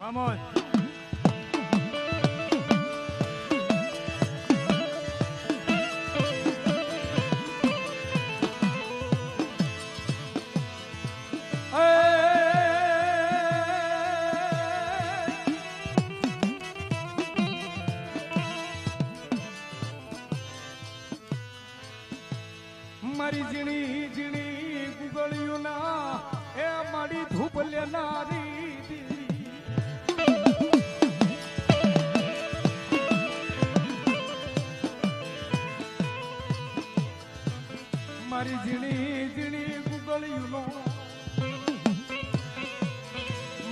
Vamos. મારી ઝીણી ઝીણી ના એ મારી ધૂપ લેનારી મારી ઝીણી ઝીણી ગુગળિયુંનો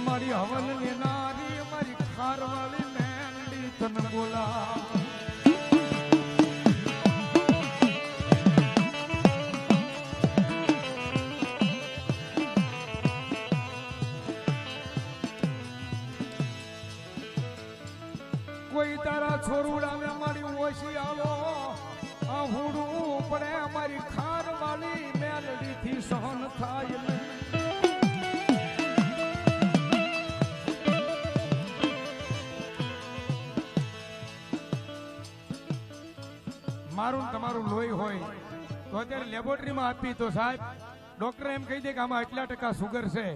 મારી હવન લેનારી મારી ખારવાળી મેંડી તન બોલા કોઈ તારા છોરુડાને મારી ઓછી આલો આ હુડું પડે મારી ખાર મારું તમારું લોહી હોય, તો અત્યારે લેબોરેટરીમાં આપી તો સાહેબ ડોક્ટર એમ કહી દે કે આમાં એટલા ટકા સુગર છે.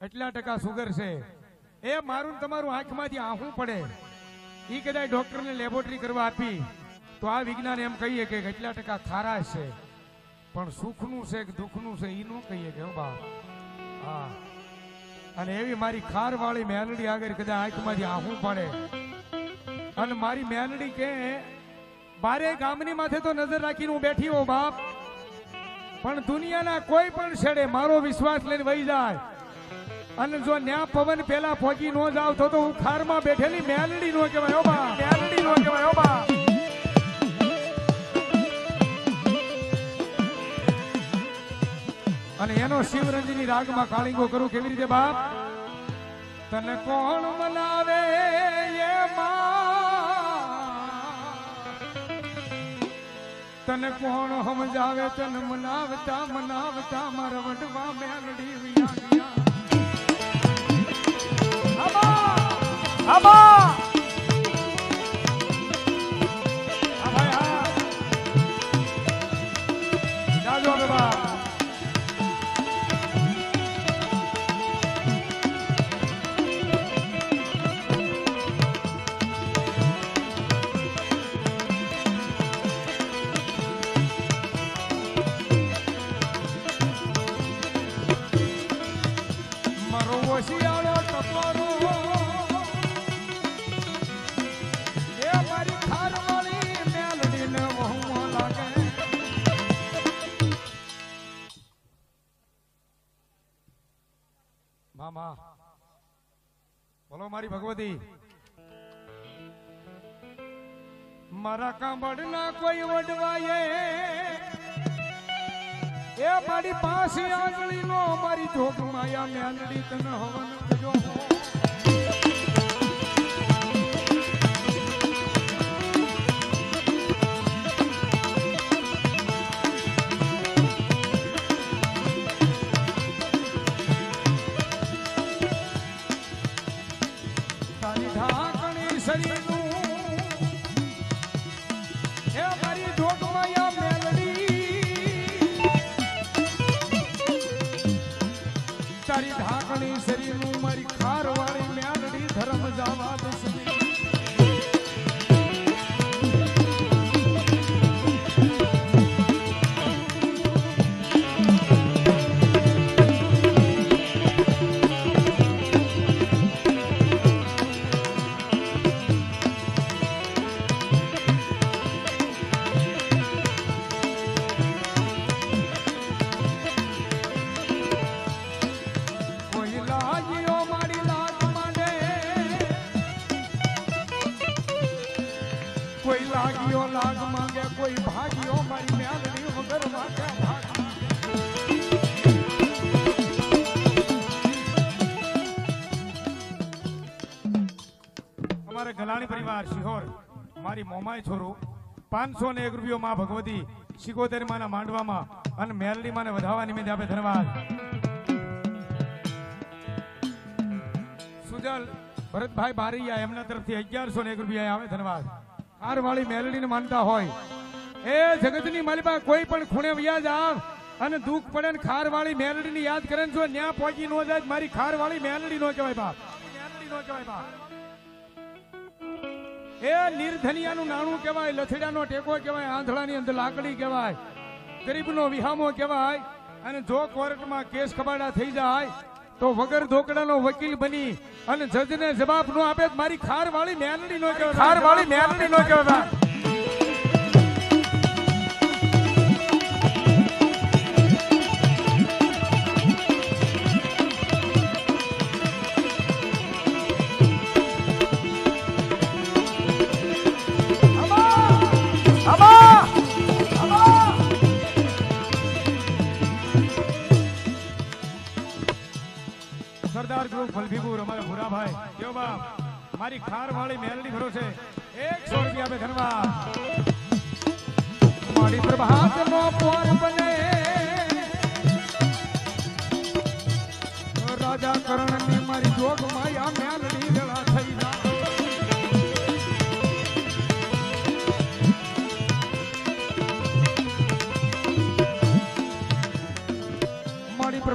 એટલા ટકા સુગર છે. એ મારું તમારું આંખમાંથી આહું પડે. એ કદાચ ડોક્ટરને લેબોરેટરી કરવા આપી. તો આ વિજ્ઞાન એમ કહીએ કે કેટલા ટકા ખારા છે, પણ સુખનું છે કે દુઃખનું છે એ ન કહીએ કે બાપ. હા. અને એવી મારી ખારવાળી મેલડી આગળ કદાચ આંખમાંથી આહું પડે. અને મારી મેલડી કે, બારે ગામની માથે તો નજર રાખીને હું બેઠી હો બાપ. પણ દુનિયાના કોઈ પણ છેડે મારો વિશ્વાસ લઈને વહી જાય. અને જો ન્યા પવન પેલા પહોંચી નો જાવ તો હું ખારમાં બેઠેલી મેલડી નો કહેવાય હો બા મેલડી નો કહેવાય હો બા અને એનો શિવરંજની રાગમાં કાળીંગો કરું. કેવી રીતે બાપ? તને કોણ મનાવે એ તને કોણ સમજાવે? તને મનાવતા મનાવતા મારા વડવા મેલડી મામા. બોલો મારી ભગવતી. મારા કાંબળના કોઈ વડવાએ એ મારી પાસે આંગળી નો મારી જોગ માયા મેલડી તને હવન કરજો તારી ઢાંકણી શરીરનું કોઈ લાગ્યો લાગ માંગે, કોઈ ભાગ્યો મારી મેલડી વગર માગે અમારે ગલાણી પરિવાર શિહોર, મારી મોમાય છોરું, પાંચસો ને એક રૂપિયો માં ભગવતી સિકોતેર માના માંડવામાં અને મેલડી માને વધાવવા નિમિત્તે આપે ધન્યવાદ. સુજલ, ભરતભાઈ બારૈયા એમના તરફથી અગિયારસો ને એક રૂપિયા આવે ધન્યવાદ. હારવાળી મેલડીને માનતા હોય. એ જગતની માલિકા કોઈ પણ ખૂણે વ્યાજ આવ અને દુઃખ પડે ને ખારવાળી મેલડીને યાદ કરે જો ન્યા પહોંચી નો જાય મારી ખાર વાળી મેલડી નો કહેવાય બાપ. મેલડી નો કહેવાય બાપ. એ નિર્ધનિયાનું નાણું કહેવાય લથડાનો ટેકો કહેવાય, આંધળાની અંદર લાકડી કહેવાય, ગરીબનો વિહામો કહેવાય અને જો કોર્ટમાં કેસ કબાડા થઈ જાય તો વગર ધોકડાનો વકીલ બની અને જજને જવાબ નો આપે મારી ખાર વાળી મેલડી નો કહેવાય ખારવાળી મેલડી નો કહેવાય સરદાર ગ્રુપ ફલભીપુર, અમારા ભૂરાભાઈ, કેવો બાપ? મારી ખાર વાળી મેલડી ભરોસે એકસો રૂપિયા બને. રાજા કરણની મારી જોગ માયા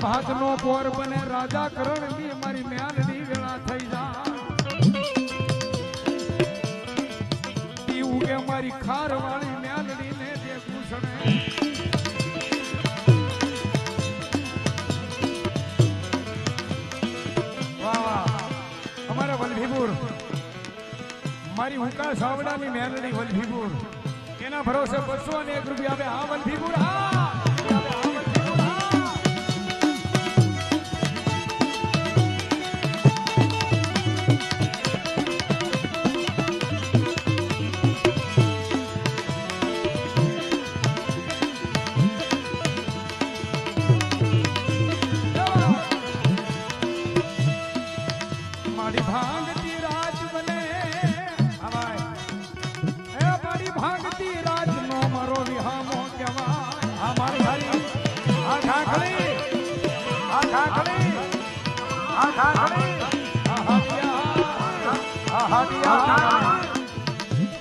મારી પ્રભાત નો પોર બને રાજા કરણની મારી મ્યાલની વેળા થઈ જા ઉગે મારી ખાર વાળી મ્યાલની ને જે ઘૂસણે. વલભીપુર. મારી હુંકા સાવડાની મેલડી વલભીપુર. એના ભરોસે બસો અને એક રૂપિયા આવે હા, વલભીપુર, હા!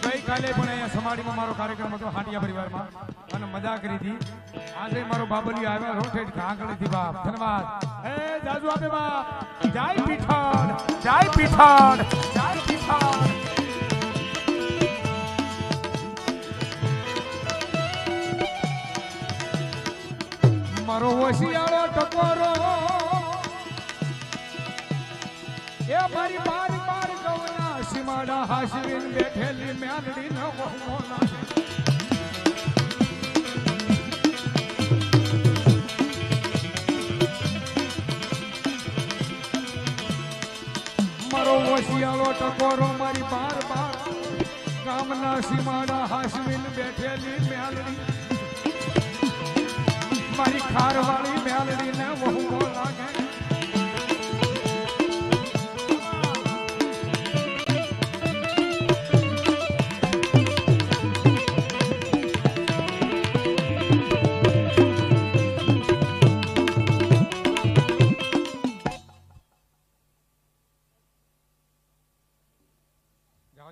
ગઈકાલે પણ અહીંયા સમાડીમાં મારો કાર્યક્રમ હતો હાંડિયા પરિવારમાં. અને મજા કરી હતી. આજે મારો બાબલિયો આવ્યો રોઠેટ કાંકડીથી બાપ. ધન્યવાદ. એ જાજુ આપે બાપ. જય પીઠણ જય પીઠણ જય પીઠણ. મારો હોશિયાળો ટકોરો. એ મારી સીમાડા હાસવીન બેઠેલી મેલડી ન મોલા મારો વસિયાળો ટકોરો મારી બાર બાર ગામના સીમાડા હાસવીન બેઠેલી મેલડી મારી ખારવાળી મેલડી ને વહુ લાગે.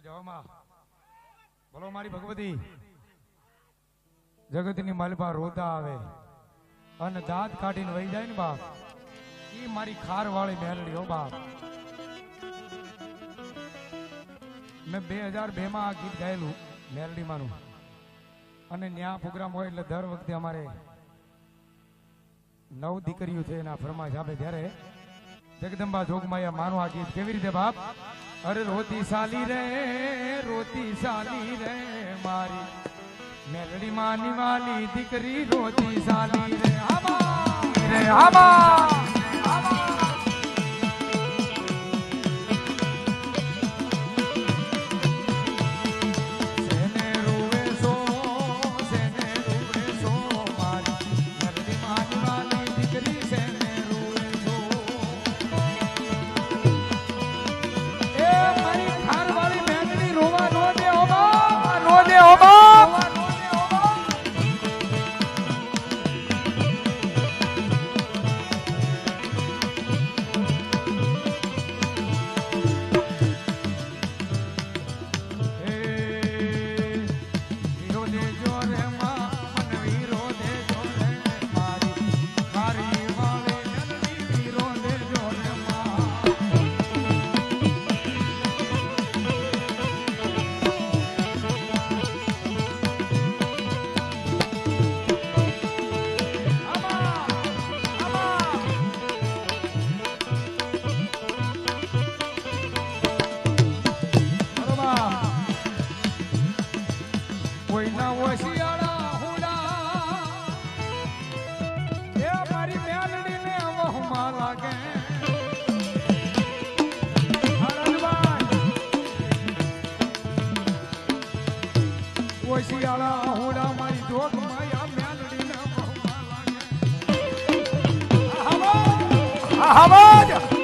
જાઓ બોલો મારી ભગવતી. જગતની માલપા રોતા આવે. અને દાંત કાઢીને વહી જાય ને બાપ. એ મારી ખાર વાળી મેલડી, હો બાપ. મેં બે હજાર બે માં આ ગીત ગાયેલું મેલડી માનું અને ન્યા પ્રોગ્રામ હોય એટલે દર વખતે અમારે નવ દીકરીઓ છે એના ફરમાશ આપે ત્યારે. જગદંબા જોગમાયા, માનું આ ગીત કેવી રીતે બાપ? અરે રોતી સાલી રે, રોતી સાલી રે મારી. મેલડી માની વાલી દીકરી રોતી સાલી રે. આમાં રે આબા! Hammer!